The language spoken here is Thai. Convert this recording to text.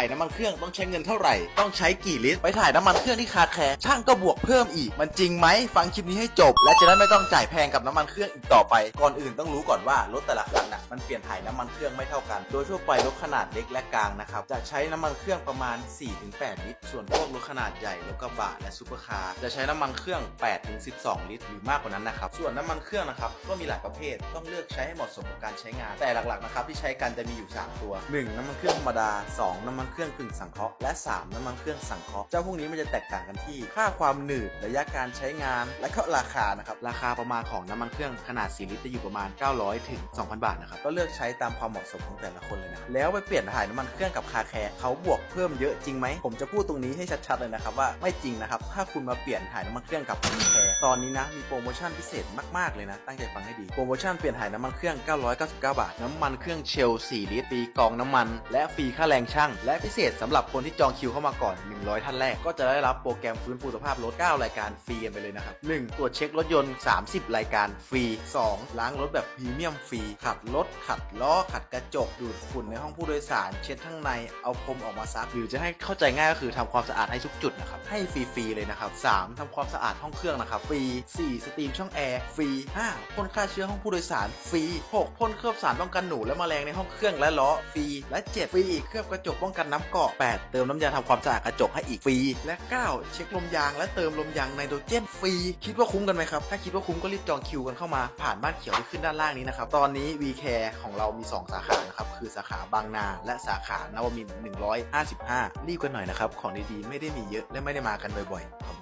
ถ่ายน้ำมันเครื่องต้องใช้เงินเท่าไหร่ ต้องใช้กี่ลิตร ไปถ่ายน้ำมันเครื่องที่คาแคร์ช่างก็บวกเพิ่มอีก มันจริงไหมฟังคลิปนี้ให้จบ และจะได้ไม่ต้องจ่ายแพงกับน้ำมันเครื่องอีกต่อไป ก่อนอื่นต้องรู้ก่อนว่ารถแต่ละคันน่ะมันเปลี่ยนถ่ายน้ำมันเครื่องไม่เท่ากัน โดยทั่วไปรถขนาดเล็กและกลางนะครับจะใช้น้ำมันเครื่องประมาณ 4-8 ลิตร ส่วนพวกรถขนาดใหญ่รถกระบะและซูเปอร์คาร์จะใช้น้ำมันเครื่อง 8-12 ลิตร หรือมากกว่านั้นนะครับส่วนน้ำมันเครื่องนะครับก็มีหลายประเภทต้องเลือกใช้ให้เหมาะสมกับการใช้งาน แต่หลักๆนะครับที่ใช้กันจะมีอยู่ 3 ตัว 1. น้ำมันเครื่องธรรมดา 2. น้ำมันเครื่องกึ่งสังเคราะห์และ 3. น้ำมันเครื่องสังเคราะห์เจ้าพวกนี้มันจะแตกต่างกันที่ ค่าความหนืดระยะการใช้งาน และก็ราคานะครับราคาประมาณของน้ำมันเครื่องขนาด 4 ลิตรจะอยู่ประมาณ 900 ถึง 2,000 บาทนะครับก็เลือกใช้ตามความเหมาะสมของแต่ละคนเลยนะแล้วไปเปลี่ยนถ่ายน้ำมันเครื่องกับคาแคร์เขาบวกเพิ่มเยอะจริงไหมผมจะพูดตรงนี้ให้ชัดๆเลยนะครับว่าไม่จริงนะครับถ้าคุณมาเปลี่ยนถ่ายน้ำมันเครื่องกับคาแคร์ตอนนี้นะมีโปรโมชั่นพิเศษมากๆเลยนะตั้งใจฟังให้ดีโปรโมชั่นเปลี่ยนถ่ายน้ำมันเครื่อง 999 บาท น้ำมันเครื่องเชล 4 ลิตรฟรีกองน้ำมัน และฟรีค่าแรงช่างและพิเศษสำหรับคนที่จองคิวเข้ามาก่อน 100 ท่านแรกก็จะได้รับโปรแกรมฟื้นฟูสภาพรถ 9 รายการฟรีกันไปเลยนะครับ 1. ตรวจเช็ครถยนต์ 30 รายการฟรี 2. ล้างรถแบบพรีเมียมฟรี ขัดรถ ขัดล้อ ขัดกระจก ดูดฝุ่นในห้องผู้โดยสาร เช็ดข้งใน เอาพรมออกมาซัก หรือจะให้เข้าใจง่ายก็คือทำความสะอาดให้ทุกจุดนะครับ ให้ฟรีๆเลยนะครับ 3. ทำความสะอาดห้องเครื่องนะครับฟรี 4. สตรีมช่องแอร์ฟรี 5. พ่นฆ่าเชื้อห้องผู้โดยสารฟรี 6. พ่นเคลือบสารป้องกันหนูและแมลงในห้องเครื่องและล้อฟรี และ 7 ฟรีเคลือบกระจกป้องกันน้ำเกาะ 8. เติมน้ำยาทำความสะอาดกระจกให้อีกฟรี และ 9 เช็คลมยางและเติมลมยางไนโตรเจนฟรี คิดว่าคุ้มกันไหมครับ ถ้าคิดว่าคุ้มก็รีบจองคิวกันเข้ามาผ่านบ้านเขียวที่ขึ้นด้านล่างนี้นะครับ ตอนนี้ VCare ของเรามี 2 สาขานะครับ คือสาขาบางนา และสาขานวมินทร์155 รีบกันหน่อยนะครับ ของดีๆ ไม่ได้มีเยอะและไม่ได้มากันบ่อยๆขอบ